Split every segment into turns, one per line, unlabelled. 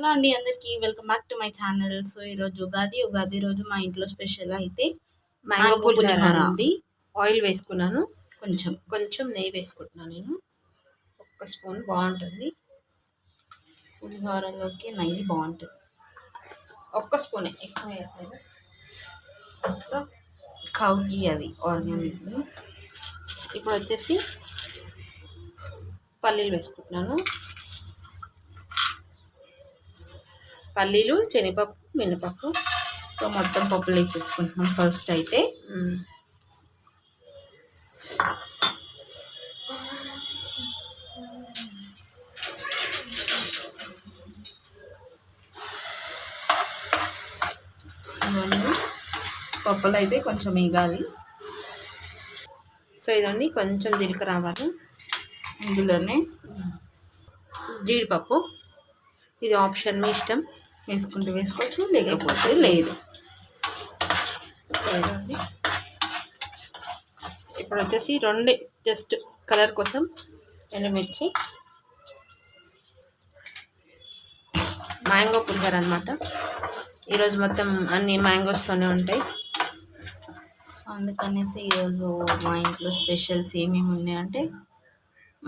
Hello అండి అందరికీ welcome back to my channel. So ఈరోజు ఉగాది ఉగాది రోజు మా ఇంట్లో స్పెషల్ అయితే
మ్యాంగో పులిహోర. ఉంది ఆయిల్ వేసుకున్నాను.
కొంచెం.
కొంచెం నెయ్యి వేసుకుంటున్నాను నేను. ఒక్క స్పూన్ బాగుంటుంది.
పులిహోరలోకి నెయ్యి బాగుంటుంది.
ఒక్క స్పూనే ఎక్కువ సో
కౌగి అది ఆర్గానిక్
ఇప్పుడు వచ్చేసి పల్లీలు వేసుకుంటున్నాను. పల్లీలు శనగపప్పు మినపప్పు.
సో మొత్తం పప్పులు వేసేసుకుంటున్నాం ఫస్ట్ అయితే. పప్పులు అయితే కొంచెం వేగాలి.
సో ఇదండి కొంచెం జీలకర్ర ఆవాలు.
ఇందులోనే
జీడిపప్పు. ఇది ఆప్షన్ మీ ఇష్టం.
వేసుకుంటూ వేసుకోవచ్చు లేకపోతే
లేదు. ఇప్పుడు వచ్చేసి రెండు జస్ట్ కలర్ కోసం ఎండుమిర్చి మ్యాంగో పులిహోర అనమాట ఈరోజు మొత్తం అన్ని మ్యాంగోస్తోనే ఉంటాయి.
సో అందుకనేసి ఈరోజు మా ఇంట్లో స్పెషల్స్ ఏమేమి ఉన్నాయంటే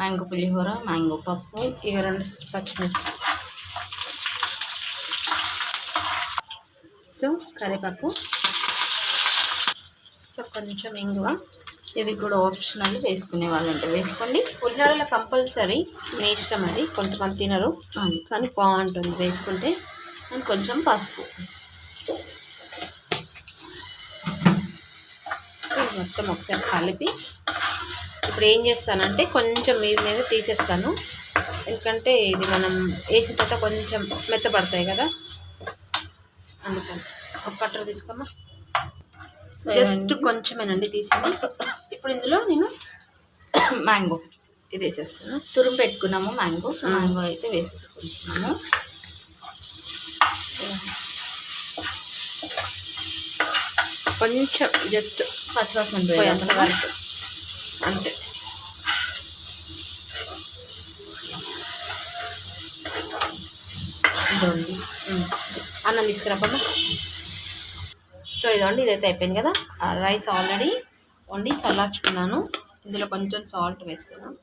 మ్యాంగో పులిహోర మ్యాంగో పప్పు
ఇక రెండు పచ్చిమిర్చి. కరివేపాకు సో కొంచెం ఇంగువ.
ఇది కూడా ఆప్షనల్ వేసుకునే వాళ్ళంటే వేసుకోండి.
పులిహోరలో కంపల్సరీ మీ ఇష్టం అది కొంతమంది తినరు. కానీ బాగుంటుంది వేసుకుంటే.
అండ్ కొంచెం పసుపు.
మొత్తం ఒకసారి కలిపి ఇప్పుడు ఏం చేస్తానంటే కొంచెం మీద మీద తీసేస్తాను. ఎందుకంటే ఇది మనం వేసిన తర్వాత కొంచెం మెత్తపడతాయి కదా. అందుకని. ఒక కట్టర్ తీసుకోమా
సో
జస్ట్ కొంచెమేనండి తీసింది ఇప్పుడు ఇందులో నేను
మ్యాంగో
ఇది వేసేస్తాను.
తురుము పెట్టుకున్నాము మ్యాంగో. సో. మ్యాంగో అయితే వేసేసుకుంటున్నాము.
కొంచెం జస్ట్
పచ్చివాసన
పోయేంత వరకు. అంతే.
ఇదండి.
అన్నం తీసుకురాపమ్మా. సో ఇదండి ఇదైతే అయిపోయింది కదా. రైస్ ఆల్రెడీ వండి చల్లార్చుకున్నాను. ఇందులో కొంచెం సాల్ట్ వేస్తున్నాను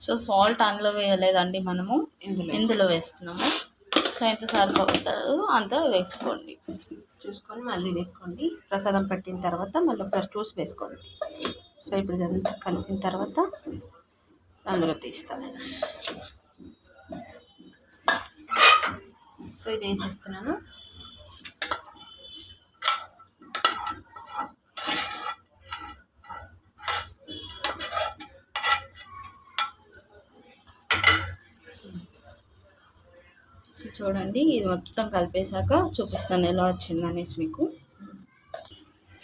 సో సాల్ట్ అందులో వేయలేదండి మనము.
ఇందులో
ఇందులో వేస్తున్నాము. సో ఎంత సరిపోతుందో అంత వేసుకోండి.
చూసుకొని మళ్ళీ వేసుకోండి. ప్రసాదం పెట్టిన తర్వాత మళ్ళీ ఒకసారి చూసి వేసుకోండి. సో ఇప్పుడు ఇదంతా కలిసిన తర్వాత అందులో తీస్తాను. నేను సో ఇది వేసేస్తున్నాను.
చూడండి ఇది మొత్తం కలిపేశాక చూపిస్తాను ఎలా వచ్చింది అనేసి మీకు.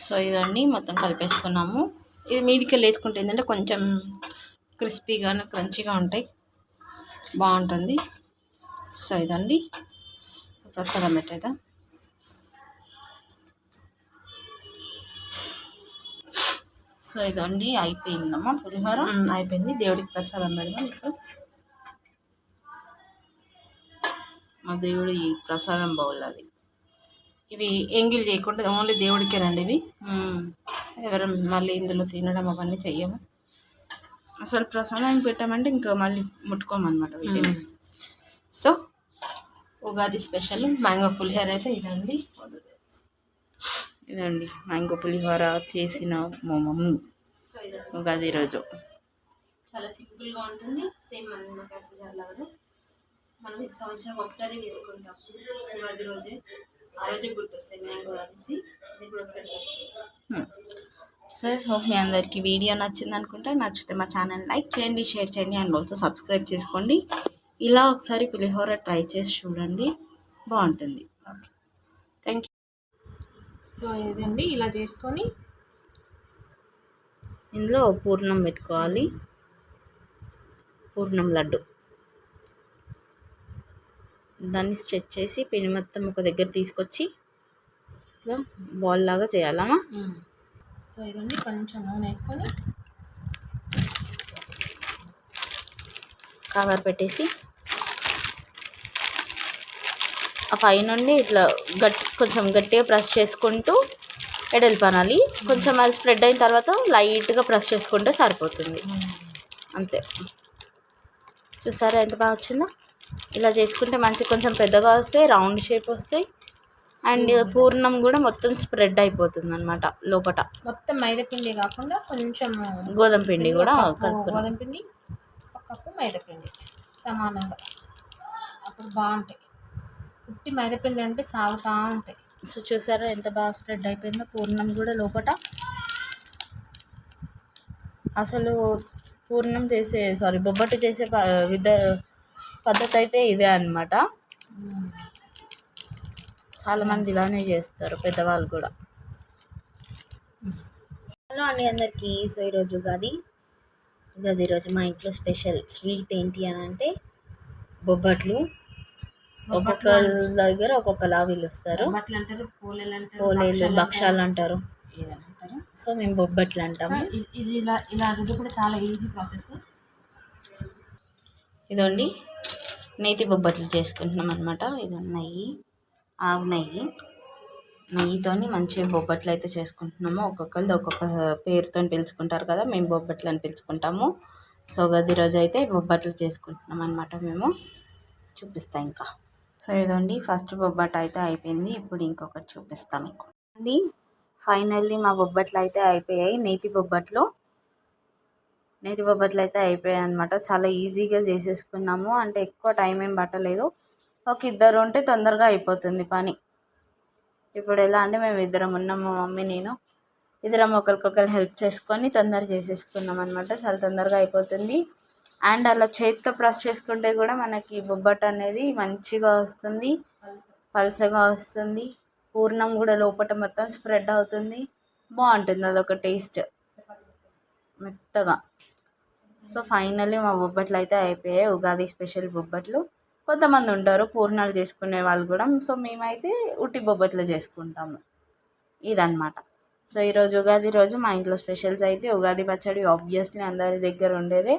సో ఇదండి మొత్తం కలిపేసుకున్నాము.
ఇది మీదికి వేసుకుంటే ఏంటంటే కొంచెం క్రిస్పీగా క్రంచీగా ఉంటాయి. బాగుంటుంది. సో ఇదండి. ప్రసాదం పెట్టేదా
సో ఇదండి అయిపోయిందమ్మా పులిహోర.
అయిపోయింది. దేవుడికి ప్రసాదం పెడదాం ఇప్పుడు.
మా దేవుడి ప్రసాదం బౌల్ అది.
ఇవి ఎంగిల్ చేయకుండా ఓన్లీ దేవుడికేనండి ఇవి. ఎవరు మళ్ళీ ఇందులో తినడం అవన్నీ చెయ్యము.
అసలు ప్రసాదం పెట్టామంటే ఇంకా మళ్ళీ ముట్టుకోమన్నమాట
సో ఉగాది స్పెషల్. మ్యాంగో పులిహోర అయితే ఇదండి.
ఇదండి. మ్యాంగో పులిహోర చేసిన మా మమ్మీ
సో
ఉగాది రోజు.
చాలా సింపుల్గా ఉంటుంది. సేమ్ మన పులిహోర లాగానే మనం సంవత్సరం ఒకసారి చేసుకుంటాం ఉగాది రోజే. ఆ రోజే గుర్తొస్తాయి మ్యాంగో అనేసి. ఇది కూడా ఒకసారి try చేయండి.
సరే సో మీ అందరికీ వీడియో నచ్చింది అనుకుంటే నచ్చితే మా ఛానల్ లైక్ చేయండి షేర్ చేయండి అండ్ ఆల్సో సబ్స్క్రైబ్ చేసుకోండి. ఇలా ఒకసారి పులిహోర ట్రై చేసి చూడండి. బాగుంటుంది.
థ్యాంక్ యూ సో ఇదండి. ఇలా చేసుకొని
ఇందులో పూర్ణం పెట్టుకోవాలి. పూర్ణం లడ్డు. దాన్ని స్ట్రెచ్ చేసి పిండి మొత్తం ఒక దగ్గర తీసుకొచ్చి ఇట్లా బాల్ లాగా చేయాలమ్మా.
సో ఇదండి. కొంచెం నూనె వేసుకొని
కవర్ పెట్టేసి ఆ పైనుండి ఇట్లా గట్ కొంచెం గట్టిగా ప్రెస్ చేసుకుంటూ ఎడల్పనాలి కొంచెం అది స్ప్రెడ్ అయిన తర్వాత లైట్గా ప్రెస్ చేసుకుంటే సరిపోతుంది. అంతే. చూసారా ఎంత బాగా వచ్చిందో? ఇలా చేసుకుంటే మంచి కొంచెం పెద్దగా వస్తాయి రౌండ్ షేప్ వస్తాయి. అండ్ పూర్ణం కూడా మొత్తం స్ప్రెడ్ అయిపోతుంది అనమాట లోపట.
మొత్తం మైదా పిండి కాకుండా కొంచెం
గోధుమ పిండి కూడా
గోధుమ పిండి ఒక కప్పు మైదా పిండి సమానంగా. అప్పుడు బాగుంటాయి. ఉట్టి మైదా పిండి అంటే సాగుతూ ఉంటాయి.
సో చూసారా ఎంత బాగా స్ప్రెడ్ అయిపోయిందో? పూర్ణం కూడా లోపట. అసలు పూర్ణం చేసే సారీ బొబ్బట్టు చేసే విధ పద్ధతి అయితే ఇదే అనమాట చాలామంది ఇలానే చేస్తారు పెద్దవాళ్ళు కూడా. హలో అండి అందరికీ. సో ఈరోజు ఉగాది. ఉగాది ఈరోజు మా ఇంట్లో స్పెషల్ స్వీట్ ఏంటి అని అంటే బొబ్బట్లు. ఒక్కొక్క దగ్గర ఒక్కొక్కలా పిలుస్తారు.
అంటారు పోలేలు
భక్షాలు అంటారు సో మేము బొబ్బట్లు అంటాము
ఇది ఇలా ఇలా రుద్దు కూడా చాలా ఈజీ ప్రాసెస్.
ఇదండి. నేతి బొబ్బట్లు చేసుకుంటున్నాం అనమాట ఇది నెయ్యి ఆవు నెయ్యి. నెయ్యితోని మంచిగా బొబ్బట్లు అయితే చేసుకుంటున్నాము. ఒక్కొక్కరిది ఒక్కొక్క పేరుతో పిలుచుకుంటారు కదా మేము బొబ్బట్లు అని పిలుచుకుంటాము. సో గది రోజు అయితే బొబ్బట్లు చేసుకుంటున్నాం అనమాట మేము. చూపిస్తా ఇంకా. సో ఇదండి ఫస్ట్ బొబ్బట్ అయితే అయిపోయింది. ఇప్పుడు ఇంకొకటి చూపిస్తాను మీకు. అండి ఫైనల్లీ మా బొబ్బట్లు అయితే అయిపోయాయి. నేతి బొబ్బట్లు. నేతి బొబ్బట్లు అయితే అయిపోయాయి అనమాట చాలా ఈజీగా చేసేసుకున్నాము. అంటే ఎక్కువ టైం ఏం పట్టలేదు. ఒక ఇద్దరు ఉంటే తొందరగా అయిపోతుంది పని. ఇప్పుడు ఎలా అంటే మేము ఇద్దరం ఉన్నాం మా మమ్మీ నేను. ఇద్దరం ఒకరికొకరు హెల్ప్ చేసుకొని తొందరగా చేసేసుకున్నాం అనమాట చాలా తొందరగా అయిపోతుంది. అండ్ అలా చేతితో ప్రెస్ చేసుకుంటే కూడా మనకి బొబ్బట్టు అనేది మంచిగా వస్తుంది. పల్చగా వస్తుంది. పూర్ణం కూడా లోపల మొత్తం స్ప్రెడ్ అవుతుంది. బాగుంటుంది అదొక టేస్ట్. మెత్తగా. సో ఫైనల్లీ మా బొబ్బట్లు అయితే అయిపోయాయి. ఉగాది స్పెషల్ బొబ్బట్లు. కొంతమంది ఉంటారు పూర్ణాలు చేసుకునే వాళ్ళు కూడా. సో మేమైతే ఉట్టి బొబ్బట్లు చేసుకుంటాము. ఇదన్నమాట. సో ఈరోజు ఉగాది రోజు మా ఇంట్లో స్పెషల్స్ అయితే ఉగాది పచ్చడి ఆబ్వియస్లీ అందరి దగ్గర ఉండేదే.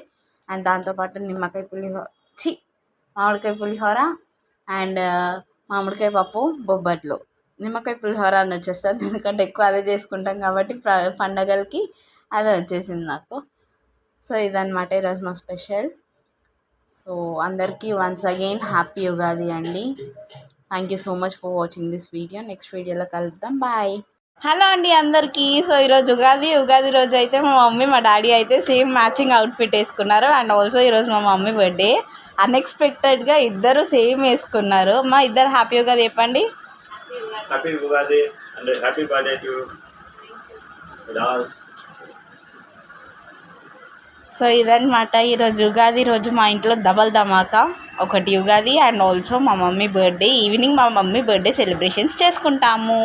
అండ్ దాంతోపాటు నిమ్మకాయ పులిహోర చి మామిడికాయ పులిహోర అండ్ మామిడికాయ పప్పు బొబ్బట్లు. నిమ్మకాయ పులిహోర అని వచ్చేస్తుంది. ఎందుకంటే ఎక్కువ అదే చేసుకుంటాం కాబట్టి ప- పండగలకి అదే వచ్చేసింది నాకు. సో ఇదన్నమాట ఈరోజు మా స్పెషల్. సో అందరికీ వన్స్ అగైన్ హ్యాపీ ఉగాది అండి. Thank you so much for watching this video next వీడియోలో కలుద్దాం. బాయ్ హలో అండి అందరికీ. సో ఈరోజు ఉగాది ఉగాది రోజు అయితే మా మమ్మీ మా డాడీ అయితే సేమ్ మ్యాచింగ్ అవుట్ఫిట్ వేసుకున్నారు. అండ్ ఆల్సో ఈరోజు మా మమ్మీ బర్త్డే అన్ఎక్స్పెక్టెడ్గా ఇద్దరు సేమ్ వేసుకున్నారు. మా ఇద్దరు హ్యాపీ ఉగాది చెప్పండి. సో ఇదన్నమాట. ఈరోజు ఉగాది రోజు మా ఇంట్లో డబల్ ధమాకా. ఒకటి ఉగాది అండ్ ఆల్సో మా మమ్మీ బర్త్డే ఈవినింగ్ మా మమ్మీ బర్త్డే సెలబ్రేషన్స్ చేసుకుంటాము.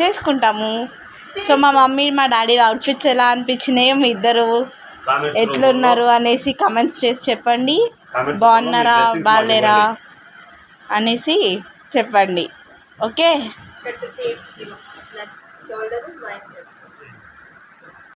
చేసుకుంటాము. సో మా మమ్మీ మా డాడీ అవుట్ఫిట్స్ ఎలా అనిపించినాయో మీ ఇద్దరు ఎట్లున్నారు అనేసి కమెంట్స్ చేసి చెప్పండి. బాగున్నారా? బాగాలేరా అనేసి చెప్పండి. ఓకే?
Cut safe shoulder